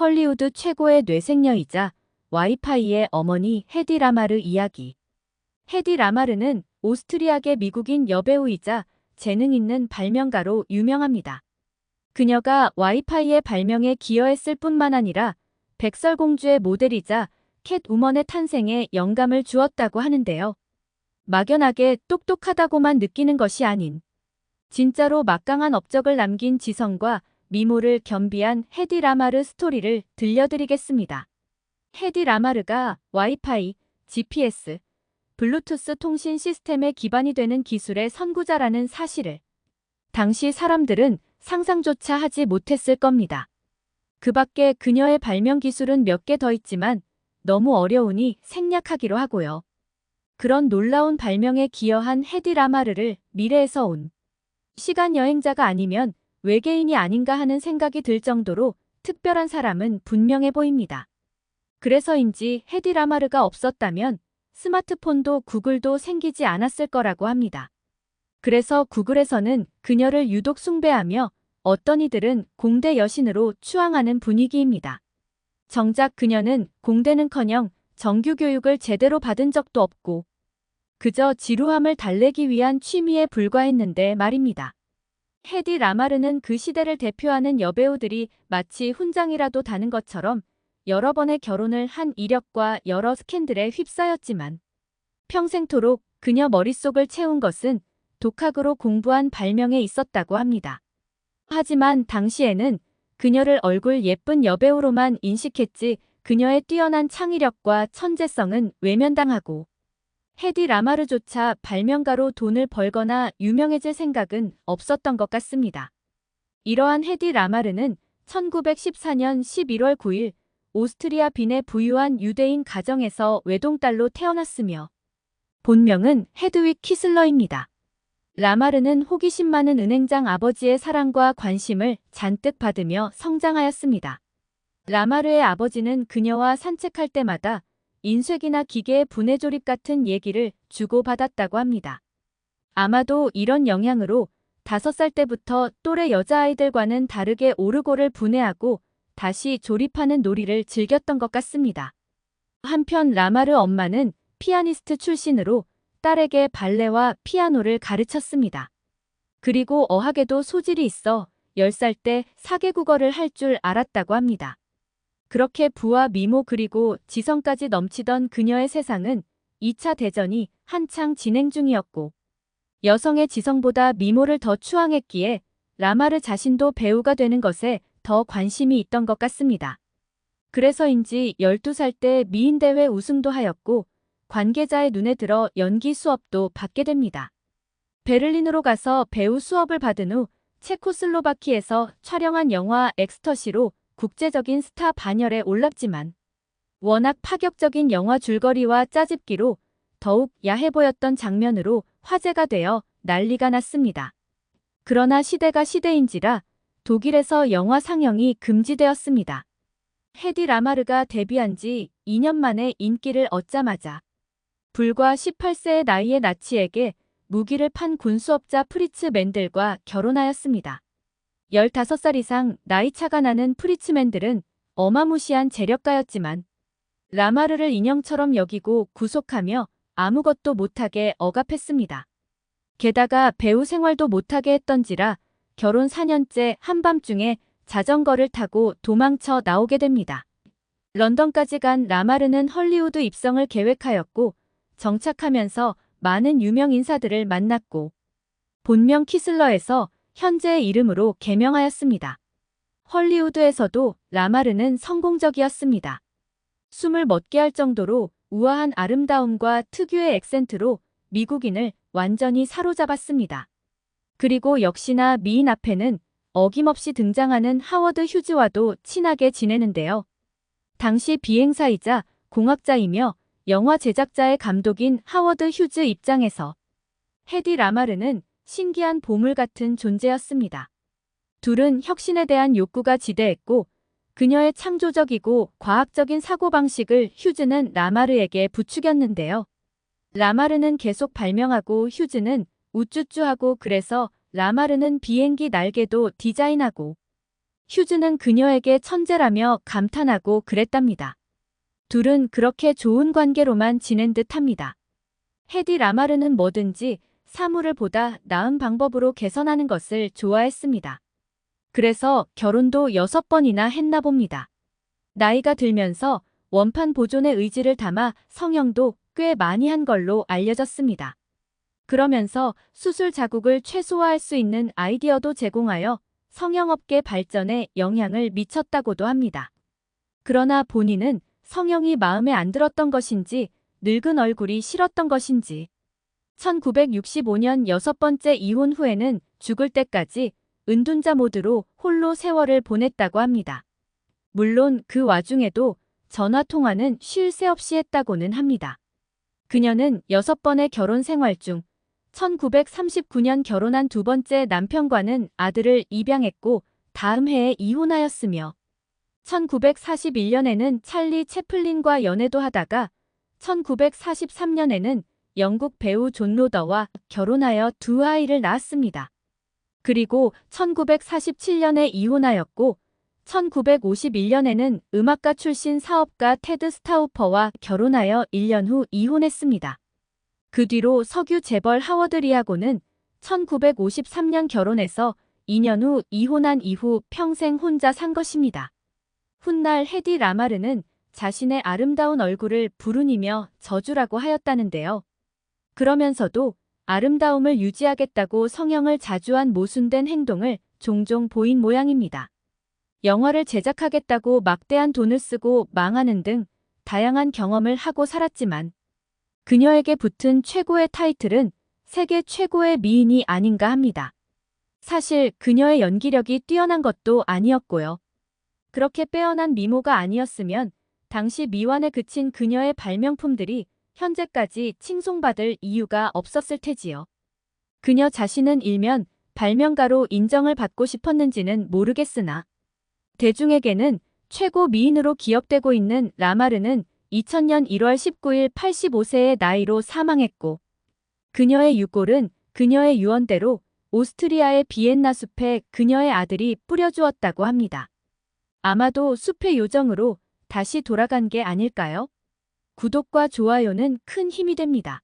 헐리우드 최고의 뇌생녀이자 와이파이의 어머니 헤디 라마르 이야기. 헤디 라마르는 오스트리아계 미국인 여배우이자 재능 있는 발명가로 유명합니다. 그녀가 와이파이의 발명에 기여했을 뿐만 아니라 백설공주의 모델이자 캣우먼의 탄생에 영감을 주었다고 하는데요. 막연하게 똑똑하다고만 느끼는 것이 아닌 진짜로 막강한 업적을 남긴 지성과 미모를 겸비한 헤디 라마르 스토리를 들려드리겠습니다. 헤디 라마르가 와이파이, GPS, 블루투스 통신 시스템의 기반이 되는 기술의 선구자라는 사실을 당시 사람들은 상상조차 하지 못했을 겁니다. 그 밖에 그녀의 발명 기술은 몇 개 더 있지만 너무 어려우니 생략하기로 하고요. 그런 놀라운 발명에 기여한 헤디 라마르를 미래에서 온 시간 여행자가 아니면 외계인이 아닌가 하는 생각이 들 정도로 특별한 사람은 분명해 보입니다. 그래서인지 헤디 라마르가 없었다면 스마트폰도 구글도 생기지 않았을 거라고 합니다. 그래서 구글에서는 그녀를 유독 숭배하며 어떤 이들은 공대 여신으로 추앙하는 분위기입니다. 정작 그녀는 공대는커녕 정규 교육을 제대로 받은 적도 없고 그저 지루함을 달래기 위한 취미에 불과했는데 말입니다. 헤디 라마르는 그 시대를 대표하는 여배우들이 마치 훈장이라도 다는 것처럼 여러 번의 결혼을 한 이력과 여러 스캔들에 휩싸였지만 평생토록 그녀 머릿속을 채운 것은 독학으로 공부한 발명에 있었다고 합니다. 하지만 당시에는 그녀를 얼굴 예쁜 여배우로만 인식했지 그녀의 뛰어난 창의력과 천재성은 외면당하고 헤디 라마르조차 발명가로 돈을 벌거나 유명해질 생각은 없었던 것 같습니다. 이러한 헤디 라마르는 1914년 11월 9일 오스트리아 빈의 부유한 유대인 가정에서 외동딸로 태어났으며 본명은 헤드윅 키슬러입니다. 라마르는 호기심 많은 은행장 아버지의 사랑과 관심을 잔뜩 받으며 성장하였습니다. 라마르의 아버지는 그녀와 산책할 때마다 인쇄기나 기계의 분해 조립 같은 얘기를 주고받았다고 합니다. 아마도 이런 영향으로 5살 때부터 또래 여자아이들과는 다르게 오르골을 분해하고 다시 조립하는 놀이를 즐겼던 것 같습니다. 한편 라마르 엄마는 피아니스트 출신으로 딸에게 발레와 피아노를 가르쳤습니다. 그리고 어학에도 소질이 있어 10살 때 사개국어를 할 줄 알았다고 합니다. 그렇게 부와 미모 그리고 지성까지 넘치던 그녀의 세상은 2차 대전이 한창 진행 중이었고 여성의 지성보다 미모를 더 추앙했기에 라마르 자신도 배우가 되는 것에 더 관심이 있던 것 같습니다. 그래서인지 12살 때 미인대회 우승도 하였고 관계자의 눈에 들어 연기 수업도 받게 됩니다. 베를린으로 가서 배우 수업을 받은 후 체코슬로바키에서 촬영한 영화 엑스터시로 국제적인 스타 반열에 올랐지만 워낙 파격적인 영화 줄거리와 짜집기로 더욱 야해 보였던 장면으로 화제가 되어 난리가 났습니다. 그러나 시대가 시대인지라 독일에서 영화 상영이 금지되었습니다. 헤디 라마르가 데뷔한 지 2년 만에 인기를 얻자마자 불과 18세의 나이의 나치에게 무기를 판 군수업자 프리츠 맨들과 결혼하였습니다. 15살 이상 나이 차가 나는 프리츠맨들은 어마무시한 재력가였지만 라마르를 인형처럼 여기고 구속하며 아무것도 못하게 억압했습니다. 게다가 배우 생활도 못하게 했던지라 결혼 4년째 한밤중에 자전거를 타고 도망쳐 나오게 됩니다. 런던까지 간 라마르는 헐리우드 입성을 계획하였고 정착하면서 많은 유명 인사들을 만났고 본명 키슬러에서 현재의 이름으로 개명하였습니다. 헐리우드에서도 라마르는 성공적이었습니다. 숨을 멎게 할 정도로 우아한 아름다움과 특유의 액센트로 미국인을 완전히 사로잡았습니다. 그리고 역시나 미인 앞에는 어김없이 등장하는 하워드 휴즈와도 친하게 지내는데요. 당시 비행사이자 공학자이며 영화 제작자의 감독인 하워드 휴즈 입장에서 헤디 라마르는 신기한 보물 같은 존재였습니다. 둘은 혁신에 대한 욕구가 지대했고 그녀의 창조적이고 과학적인 사고방식을 휴즈는 라마르에게 부추겼는데요. 라마르는 계속 발명하고 휴즈는 우쭈쭈하고 그래서 라마르는 비행기 날개도 디자인하고 휴즈는 그녀에게 천재라며 감탄하고 그랬답니다. 둘은 그렇게 좋은 관계로만 지낸 듯 합니다. 헤디 라마르는 뭐든지 사물을 보다 나은 방법으로 개선하는 것을 좋아했습니다. 그래서 결혼도 여섯 번이나 했나 봅니다. 나이가 들면서 원판 보존의 의지를 담아 성형도 꽤 많이 한 걸로 알려졌습니다. 그러면서 수술 자국을 최소화할 수 있는 아이디어도 제공하여 성형업계 발전에 영향을 미쳤다고도 합니다. 그러나 본인은 성형이 마음에 안 들었던 것인지 늙은 얼굴이 싫었던 것인지 1965년 여섯 번째 이혼 후에는 죽을 때까지 은둔자 모드로 홀로 세월을 보냈다고 합니다. 물론 그 와중에도 전화 통화는 쉴 새 없이 했다고는 합니다. 그녀는 여섯 번의 결혼 생활 중 1939년 결혼한 두 번째 남편과는 아들을 입양했고 다음 해에 이혼하였으며 1941년에는 찰리 채플린과 연애도 하다가 1943년에는 영국 배우 존 로더와 결혼하여 두 아이를 낳았습니다. 그리고 1947년에 이혼하였고 1951년에는 음악가 출신 사업가 테드 스타우퍼와 결혼하여 1년 후 이혼했습니다. 그 뒤로 석유 재벌 하워드 리하고는 1953년 결혼해서 2년 후 이혼한 이후 평생 혼자 산 것입니다. 훗날 헤디 라마르는 자신의 아름다운 얼굴을 불운이며 저주라고 하였다는데요. 그러면서도 아름다움을 유지하겠다고 성형을 자주 한 모순된 행동을 종종 보인 모양입니다. 영화를 제작하겠다고 막대한 돈을 쓰고 망하는 등 다양한 경험을 하고 살았지만 그녀에게 붙은 최고의 타이틀은 세계 최고의 미인이 아닌가 합니다. 사실 그녀의 연기력이 뛰어난 것도 아니었고요. 그렇게 빼어난 미모가 아니었으면 당시 미완에 그친 그녀의 발명품들이 현재까지 칭송받을 이유가 없었을 테지요. 그녀 자신은 일면 발명가로 인정을 받고 싶었는지는 모르겠으나 대중에게는 최고 미인으로 기억되고 있는 라마르는 2000년 1월 19일 85세의 나이로 사망했고 그녀의 유골은 그녀의 유언대로 오스트리아의 비엔나 숲에 그녀의 아들이 뿌려주었다고 합니다. 아마도 숲의 요정으로 다시 돌아간 게 아닐까요? 구독과 좋아요는 큰 힘이 됩니다.